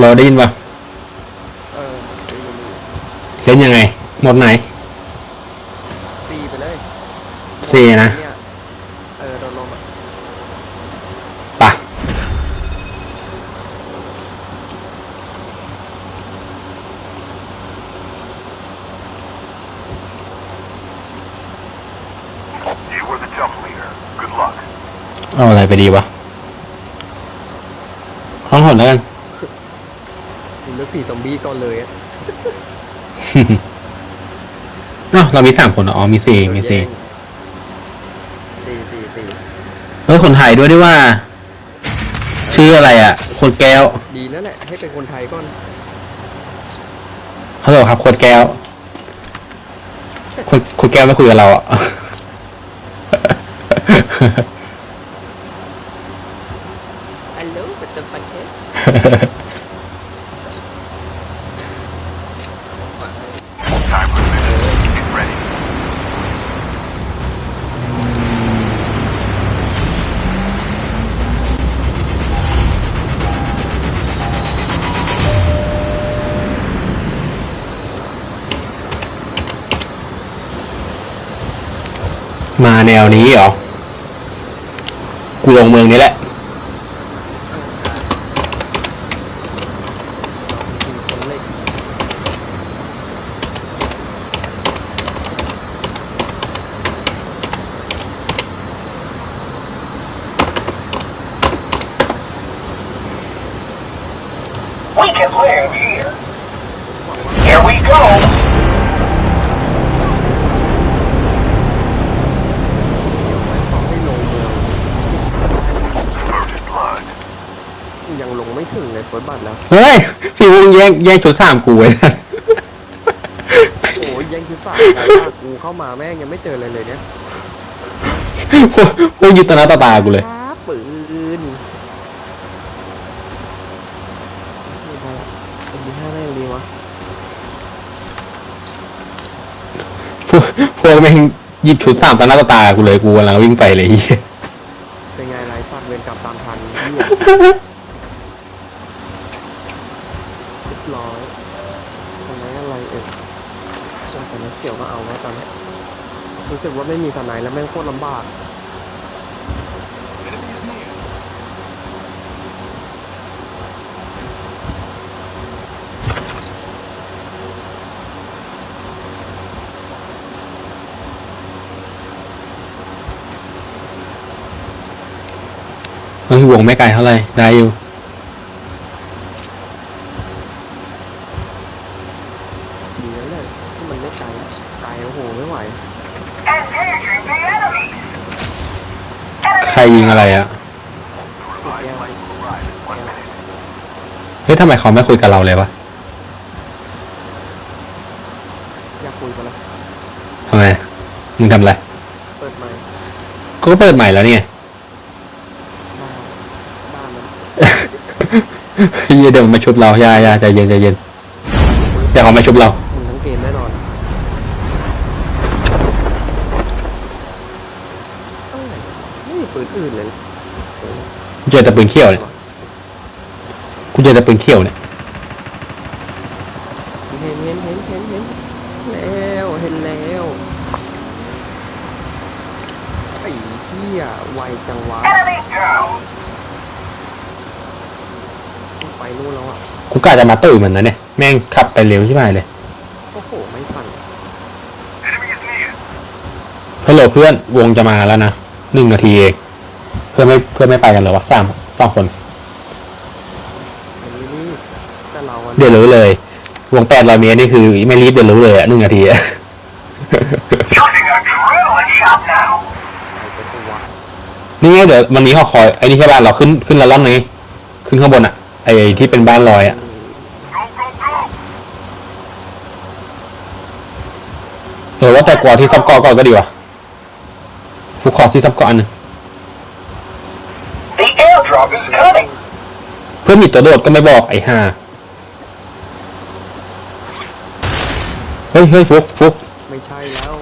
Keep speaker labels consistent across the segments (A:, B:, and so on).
A: เราได้ยินปะ
B: เออตีอยู่
A: เล่นยังไง หมดไหน
B: ตีไปเลย
A: เซนะ
B: เยเออโดนลมอะ
A: ปะ
C: You were the jump leader. Good luck.
A: เอาอะไรไปดีวะห้องหดแล้วกัน
B: กูเลือกผี ซอมบี้ก่อนเลยอะ
A: เนาะเรามีสามคนเหรออ๋อมีสี่มีสี่
B: ตีตีตี
A: เฮ้ยคนไทยด้วยด้วยว่า ชื่ออะไรอะขวดแก้ว
B: ดีแล้วแหละ ให้เป็นคนไทยก่อน
A: ฮัลโหลครับขวดแก้วขวดขวดแก้วไม่คุยกับเราอะ
B: ฮัลโหลเป็นตัวปันเแน
A: วนี้เหรอ กูลงเมืองนี้แหละ
C: We can land here. Here we go.
B: ขอให้ลงเมือง
C: Virgin blood.
B: ยังลงไม่ถึงเลยเปิ ดบัตรแล้ว
A: เฮ้ยสิวงแย่งแย่งชุดสามกูไว้
B: โอ้ยยังคือฝากใจมากกูเข้ามาแม่งยังไม่เจอเลยเลยเนี่ย
A: พวกพวกยึดตาหน้าตาตากูเลย
B: ครับปืนนี่ไปเป็นดีห้าได้ยังดีวะ
A: พวกพวกแม่งหยิบชุดสามตาหน้าตาตากูเลยกูกำลังวิ่งไปเลยเหี้ย
B: เป็นไงไรฝากเวรกรรมตามทันเหี้ยเรียบร้อยทำไมอะไรเอ่ยแต่นักเขียวก็เอาไว้ตอนนี้ รู้สึกว่าไม่มีสไนด์แล้วแม่งโคตรลำบาก
C: Enemies near.
A: เฮ้ยวงไม่ไกลเท่าไหร่ได้อยู่
B: ดีแล้วเลยที่มันไม่ไกลไกลโอ้โหไม่ไหว
C: Engaging the enemy.
A: ใค รยิงอะไรอะ
C: Revived flight will arrive in one minute.
A: เฮ้ยทำไมเขาไม่คุยกับเราเลยวะ
B: อยากคุยกันแล้ว
A: ทำไม มึงทำอะไร
B: เปิดไมค์
A: ก็เปิดใหม่แล้วเนี่ย
B: บ้านบ้านมัน
A: เหี้ยเดี๋ยวมันมาชุบเราอย่าอย่าใจเย็นใจเย็นเดี๋ยวเขามาชุบเรา
B: มึงทั้งเกมแน่นอนเอ้ยไม่มี ปืนอื่นเลย
A: กูเจอแต่ปืนเขี้ยวเนี่ยกูเจอแต่ปืนเขี้ยวเนี่ย
B: เห็นเห็นเห็นเห็นเห็นแล้วเห็นแล้วไอ้เหี้ยไวจังวะ
C: Enemy down.
B: ไปนู่นแล้วอะ
A: กูกะจะมาตื้อมันนะเนี่ยแม่งขับไปเร็วใช่ไหมเลย
B: โอ้โหไม่ทัน
C: Enemy is near.
A: ฮัลโหลเพื่อนวงจะมาแล้วนะหนึ่งนาทีเองเพื่อนไม่เพื่อนไม่ไปกันเหรอวะสามสองคน
B: อันนี้นี่แต่เราอะ
A: เดี๋ยวรู้เลย วงแปดร้อยเมตรนี่คือไม่รีบเดี๋ยวรู้เลยอะหนึ่งนาทีอะ
C: Shooting adrenaline shot now.
B: ไปเป็นตัว
A: นี่ไงเดี๋ยววันนี้เขาคอยไอ้นี่ใช่ป่ะเราขึ้นขึ้นละล่องนี้ ขึ้นข้างบนอะไอ้ที่เป็นบ้านลอยอะ
C: Go, go, go.
A: เออว่าแต่กว่าที่ซับเกาะก่อนก็ดีวะฟุกขอที่ซับเกาะอันหนึง
C: The airdrop is coming.
A: เพื่อนมีตัวโดดก็ไม่บอกไอ้ห่าเฮ้ยเฮ้ยฟุกฟุก
B: ไม่ใช่แล้ว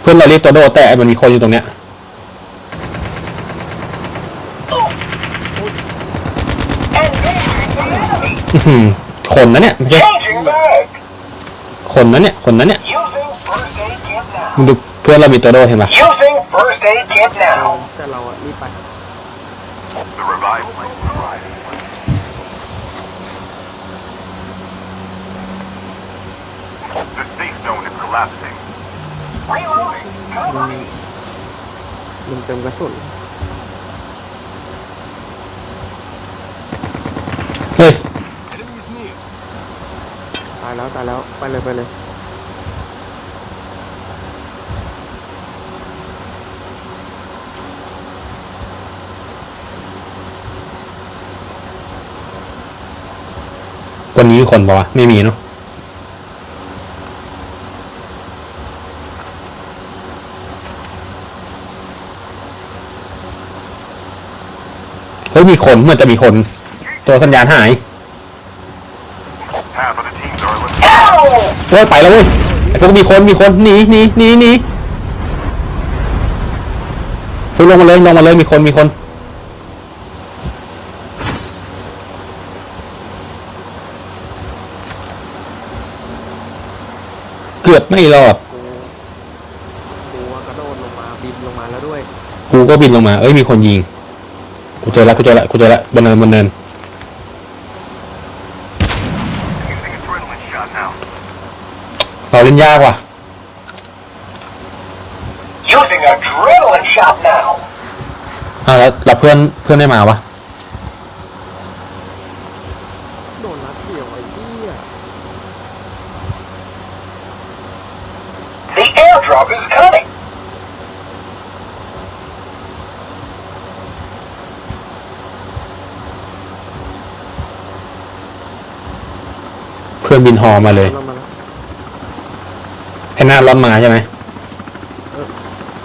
A: เพื่อนเราเรียกตัวโดดแต่มันมีคนอยู่ตรงเนี้ย
C: Engaging
A: อื้อหือคนนะเนี่ยไม่ใช่
C: Changing mag.
A: คนนะเนี่ยคนนะเนี่ย
C: Using first aid kit
A: มึง
C: now.
A: ดูเพื่อนเรามีตัวโดดเห็นปะ
C: Using first aid kit now.
B: แต่เราอะรีบไป
C: The revived flight will arrive. The safe zone is collapsing. Reloading.
B: มันมันเติมกระสุน
A: เฮ้ย
B: ตายแล้วตายแล้วไปเลยไปเลย
A: วันนี้มีคนปะวะไม่มีเนาะ เฮ้ยมีคนเหมือนจะมีคน ตัวสัญญาณหาย
C: Half of the teams are eliminated.
A: เฮ้ยไปแล้วเว้ยไอ้พวกมีคนมีคนหนีหนีหนีหนีฟุกลงมาเลยลงมาเลยมีคนมีคนเกือบไม่รอด
B: กูกูว่ากระโดดลงมาบินลงมาแล้วด้วย
A: กูก็บินลงมา เอ้ยมีคนยิง กูเจอแล้วกูเจอแล้วกูเจอแล้วบนเนินบนเนิน
C: Using adrenaline shot now.
A: เราเล่นยากว่ะ
C: Using adrenaline shot now.
A: อ่าแล้วแล้วเพื่อนเพื่อนไม่มาวะ
B: โดนนัดเดียวไอ้เหี้ย
C: The airdrop is coming.
A: เพื่อนบินฮอมาเลย
B: เรามาแล้ว
A: ไอ้หน้าร้อนมาใช่ไหม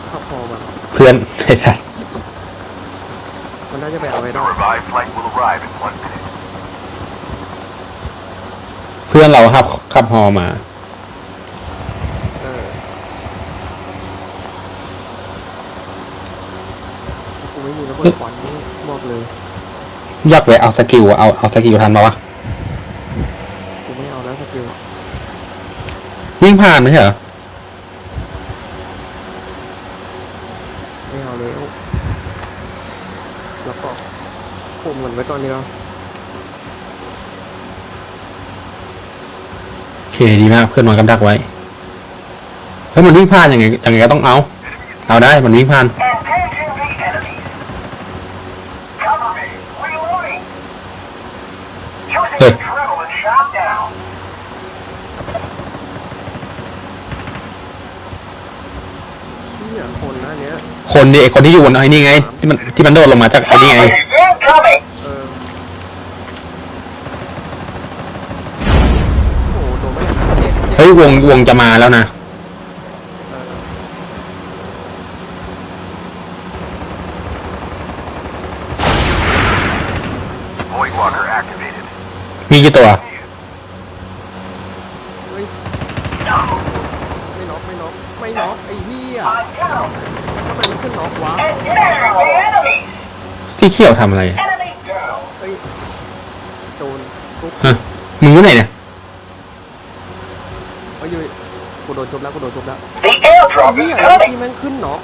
B: เข้าพอมา
A: เพื่อนไอ้สัส
B: มันน่าจะไปเอาไว้
C: The
B: ได้
C: revived flight will arrive in one minute.
A: เพื่อนเราขับขับฮอมา
B: เออกูไม่มีระเบิดควันนี่บอกเลย
A: อยากไปเอาสกิลอะเอาเอาสกิลทันมาวะ
B: กูไม่เอาแล้วสกิล
A: วิ่งผ่านไม่ใช่เหรอ
B: ไม่เอาแล้วแล้วก็คุมมันไว้ก่อนดีแล้ว
A: โอเคดีมากเพื่อนนอนกับดักไว้เฮ้ยมันวิ่งผ่านยังไงยังไงก็ต้องเอา เอาได้มันวิ่งผ่าน
C: Engaging the enemy. Cover me. Reloading. Using
A: Hey.
C: adrenaline shot now.
B: เชี่ยคนหน้าเนี้ย
A: คนนี่ไอ้คนที่อยู่บนไอ้นี่ไง ที่มันที่มันโดดลงมาจากไอ้นี่ไง
C: Somebody's incoming.
B: เออโอ้โหโดนไม่ได้เจ็บเจ็บ
A: เฮ้ยวงวงจะมาแล้วนะ
B: เออ
C: Void walker activated.
A: มีกี่ตัว
B: เฮ้ยไม่น็อกไม่น็อกไม่น็อกไอ้เหี้ย
C: On down.
B: ทำไมมันขึ้นน็อกวะ
C: Engaging the enemies.
A: ที่เขี้ยวทำอะไร
C: Enemy down.
B: เฮ้ยโดนปุ๊บ
A: ฮะมึงอยู่ไหนเนี่ย
B: เฮ้ยเฮ้ยกูโดนชุบแล้วกูโดนชุบแล้ว
C: The airdrop
B: เหี้
C: is
B: ยเมื่อ
C: coming.
B: กี้แม่งขึ้นน็อก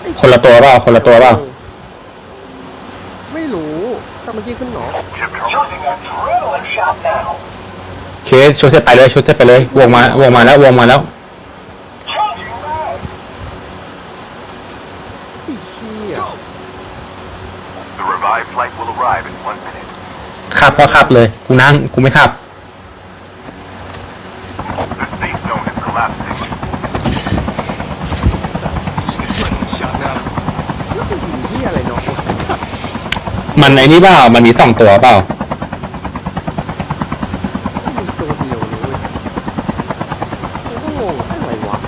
B: ไอ้
A: คนละตัวเปล่าคนละตัวเปล่า
B: ไม่รู้แต่เมื่อกี้ขึ้นน็อก
C: Using adrenaline shot now.
A: เคสชุดเสร็จไปเลยชุดเสร็จไปเลยวงมาวงมาแล้ววงมาแล้ว
C: Changing mag.
B: ไอ้เหี้ย
C: The revived flight will arrive in one minute.
A: ขับก็ขับเลย กูนั่ง กูไม่ขับ มันไอ้นี่เปล่า มันมีสองตัวเปล่า
B: มีตัวเดียวเลยเว้ยกูก็งงอะไรวะ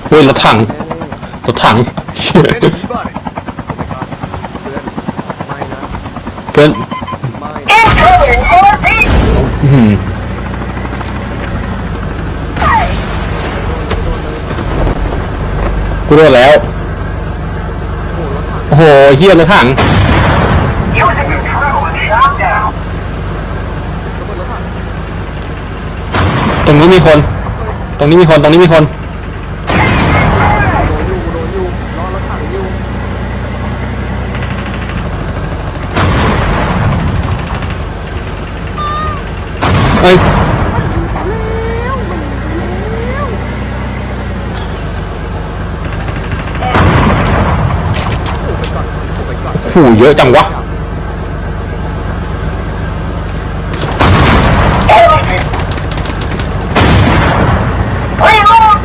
A: เฮ้ยรถถังรถถัง
C: Enemy spotted.
B: เพื่อนไม่นะ
A: เพื่อน
B: ไม่
C: Incoming heartbeat.
A: อื้อหือโดนแล้ว
B: โอ้โห
A: เฮียรถถัง
C: Using your drill and shot down.
B: ระเบิดรถถัง
A: ตรงนี้มีคน ตรงนี้มีคน ตรงนี้มีคน
B: โดนอยู่โดนอยู่รอรถถังอยู่
A: เอ้ย
B: โอ้ไปก่อนโอ้ไปก่อน
A: โหเยอะจังวะ
C: Enemy. Reload.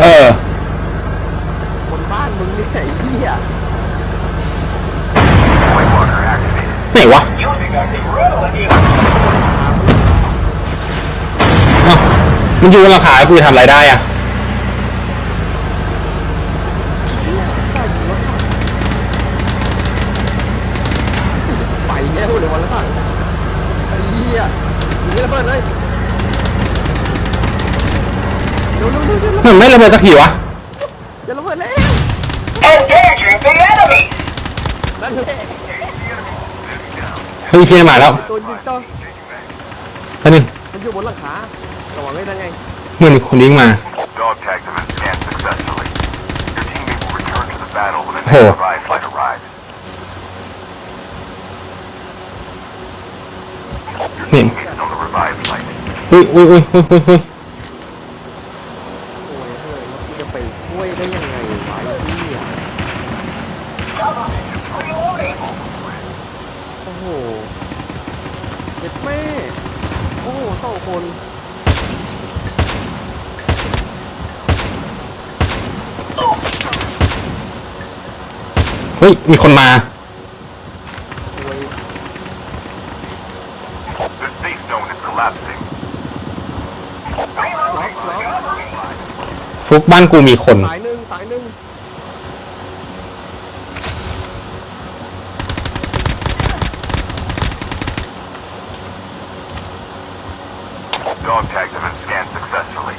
A: เออ
B: คนบ้านมึงนี่ไอ้เหี้ย
C: Whitewater activated.
A: ไหนวะ
C: Using our drill and
A: เอ้า มันอยู่บนหลังคากูจะทำอะไรได้อะ
B: ไปแล้วเลยวันละถังไอ้เหี้ยยิงระเบิดเลยเร็วเร็วเร็วเร็ว
A: มันไม่ระเบิดสักทีวะ
B: อย่าระเบิดเลย
C: Engaging the enemy.
B: นั่นแหละ
A: เฮ้ยเฮียมาแล้ว
B: โดนยิงต่อ
A: อันนึง
B: มันอยู่บนหลังคา ระวังเลยนะไง
A: เหมือนมีคนยิงมา
C: Dog tagged them and scanned successfully. Your teammate will return to the battle when the next
A: Oh.
C: revived flight arrives.
A: นี่
C: Teammate is on the revived flight.
A: อุ้ยอุ้ยอุ้ยอุ้ยอุ้ยอุ้ย
B: โอ้ยเฮ้ยแล้วกูจะไปช่วยได้ยังไงวะไอ้เหี้ย
C: Reloading.
B: โอ้โหเจ็บแม่ โอ้โหสองคน
A: ฮ้ย มีคนมา
B: โอ้ย
C: The safe zone is collapsing.
B: ล็อกล็อก
A: ฟุกบ้านกูมีคน
B: ตายหนึ่งตายหนึ่ง
C: Dog tagged them and scanned successfully.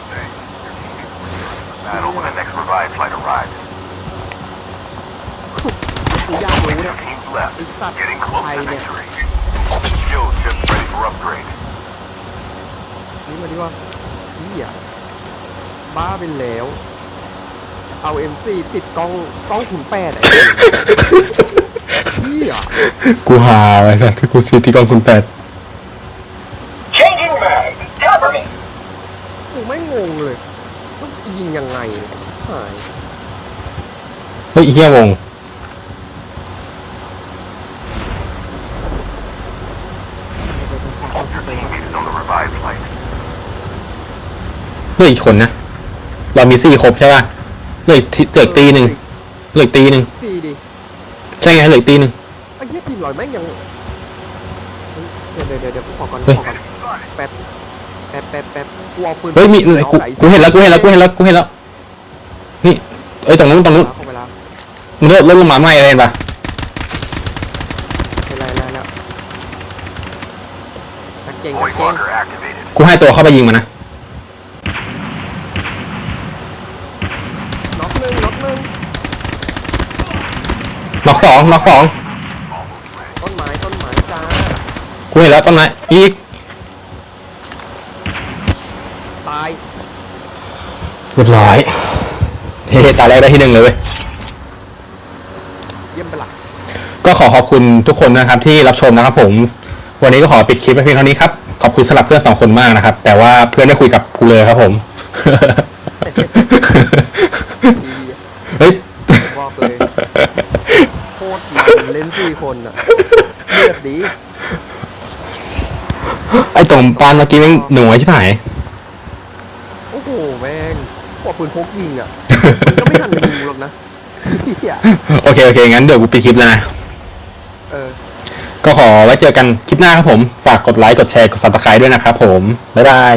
C: Your teammate will return to the battle when the next revived flight arrives.
B: กูอยาก รู้
C: Two
B: เนี่ย
C: teams left.
B: It's not
C: Getting close to
B: China.
C: victory. Skills just ready for upgrade.
B: นี่มาดีกว่าเหี้ยบ้าไปแล้ว เอา M4 ติดกล้องกล้องขุนแปดไอ้เหี้ย
A: กูหาไอ้สัสที่กูซีที่กองคุณแปด
C: Changing mag. Cover me.
B: กูไม่งงเลยต้องยิงยังไงเนี่ยหาย
A: เฮ้ยไอ้เฮียวง
C: Your teammate is on the revived flight.
A: เหลืออีกคนนะ เรามีสี่ครบใช่ป่ะเหลืออีกทีเหลืออีกตีหนึ่งเหลืออีกตีหนึ่ง
B: สี่ดิ
A: ใช่ไงเหลืออีกตีหนึ่ง
B: ไอ้เหี้ยทีมลอยแม่งยังเฮ้ยเดี๋ยวเดี๋ยวเดี๋ยวขอก่อน
A: เฮ้ย
B: ขอก่อนแป๊บแป๊บแป๊บแป๊บกูเอาปืน
A: เฮ้ยมี
B: อา
A: กู
B: ไกู
A: เห็นแล้วกูเห็นแล้วกูเห็นแล้วกูเห็นแล้วนี่เอ้ยตรงนู้นตรงนู้น
B: เข้าไปแล้ว
A: มันเริ่มเริ่มลงมาใหม่เลยเห็นปะ
B: เข้าไปแล้วแล้วแล้วตักเก่งตัก
C: Void
B: เก่ง
C: walker activated.
A: กูให้ตัวเข้าไปยิงมันนะ
B: น็อกหนึ่งน็อกหนึ่ง
A: น็อกสองน็อกสอง
B: ต้นไม้ต้นไม้จ้า
A: กูเห็นแล้วต้นไม้อีก
B: ตาย
A: เรียบร้อยเฮ้ตาแรกได้ที่หนึ่งเลยเว้ย
B: เยี่ยมไปละ
A: ก็ขอขอบคุณทุกคนนะครับที่รับชมนะครับ ผม วันนี้ก็ขอปิดคลิปไปเพียงเท่านี้ครับขอบคุณสำหรับเพื่อนสองคนมากนะครับ แต่ว่าเพื่อนไม่คุยกับกูเลยครับ ผม
B: ดี
A: เฮ้ย
B: บอกเลยโคตรมัน เล่นสี่คนอะเลือดดี
A: ไอ้ตรงปานเมื่อกี้แม่งหน่วยใช่ไหม
B: โอ้โหแม่งกว่าปืนพกยิงอะ มันก็ไม่ทันยิงหรอกนะเหี้ย
A: โอเคโอเคงั้นเดี๋ยวกูปิดคลิปแล้วนะ
B: เออ
A: ก็ขอไว้เจอกันคลิปหน้าครับผม ฝากกดไลค์ กดแชร์ กดซับสไครต์ด้วยนะครับผม บ๊ายบาย